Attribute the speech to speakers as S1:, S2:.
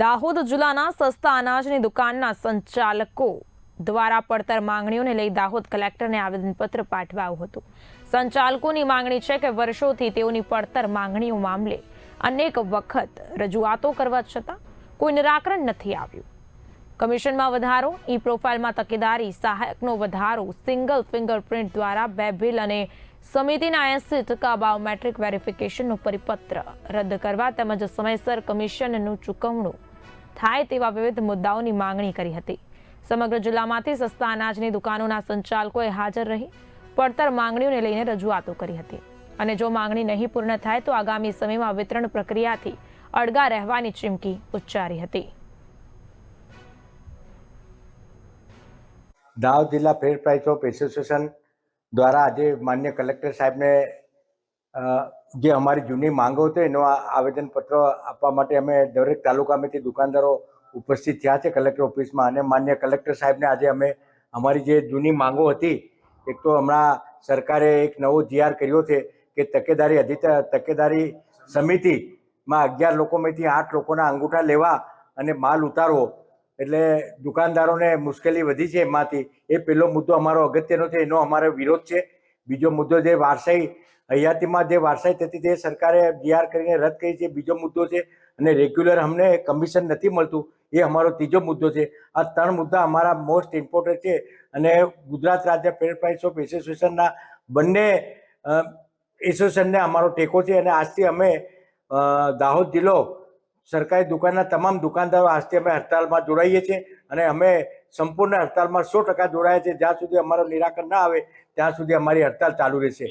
S1: દાહોદ જિલ્લાના સસ્તા અનાજની દુકાનના સંચાલકો દ્વારા પડતર માંગણીઓને લઈ દાહોદ કલેક્ટરને આવેદનપત્ર પાઠવાયું હતું. સંચાલકોની માંગણી છે કે વર્ષોથી તેઓની પડતર માંગણીઓ મામલે અનેક વખત રજૂઆતો કરવા છતાં કોઈ નિરાકરણ નથી આવ્યું. કમિશનમાં વધારો ઈ પ્રોફાઇલમાં તકેદારી, સહાયકનો વધારો સિંગલ ફિંગરપ્રિન્ટ દ્વારા બે બિલ અને સમિતિના એસી ટકા બાયોમેટ્રિક વેરિફિકેશનનું પરિપત્ર રદ કરવા તેમજ સમયસર કમિશનનું ચૂકવણું થાય તેવા વિવિધ મુદ્દાઓની માંગણી કરી હતી. સમગ્ર જિલ્લામાંથી સસ્તા અનાજની દુકાનોના સંચાલકોએ હાજર રહી, પડતર માંગણીઓને લઈને રજૂઆતો કરી હતી. અને જો માંગણી નહીં પૂર્ણ થાય તો આગામી સમયમાં વિતરણ પ્રક્રિયાથી અળગા રહેવાની ચીમકી ઉચ્ચારી હતી.
S2: દાહોદ જિલ્લા ફેર પ્રાઇસ ઓફ એસોસિએશન દ્વારા આજે માન્ય કલેક્ટર સાહેબને જે અમારી જૂની માંગો હતી એનો આવેદનપત્ર આપવા માટે અમે દરેક તાલુકામાંથી દુકાનદારો ઉપસ્થિત થયા છે કલેક્ટર ઓફિસમાં અને માન્ય કલેક્ટર સાહેબને આજે અમે અમારી જે જૂની માંગો હતી, એક તો હમણાં સરકારે એક નવો જીઆર કર્યો છે કે તકેદારી અધિત તકેદારી સમિતિમાં અગિયાર લોકોમાંથી આઠ લોકોના અંગૂઠા લેવા અને માલ ઉતારવો. એટલે દુકાનદારોને મુશ્કેલી વધી છે એમાંથી. એ પહેલો મુદ્દો અમારો અગત્યનો છે, એનો અમારો વિરોધ છે. બીજો મુદ્દો જે વારસાઈ, હયાતીમાં જે વારસાઈ થતી તે સરકારે જીઆર કરીને રદ કરી છે. બીજો મુદ્દો છે, અને રેગ્યુલર અમને કમિશન નથી મળતું, એ અમારો ત્રીજો મુદ્દો છે. આ ત્રણ મુદ્દા અમારા મોસ્ટ ઇમ્પોર્ટન્ટ છે, અને ગુજરાત રાજ્ય ફેર ઓફ એસોસિએશનના બંને એસોસિએશનને અમારો ટેકો છે, અને આજથી અમે દાહોદ જિલ્લો સરકારી દુકાનના તમામ દુકાનદારો આજથી અમે હડતાલમાં જોડાઈએ છીએ અને અમે સંપૂર્ણ હડતાલમાં સો ટકા જોડાયા છે જ્યાં સુધી અમારું નિરાકરણ ના આવે, ત્યાં સુધી અમારી હડતાલ ચાલુ રહેશે.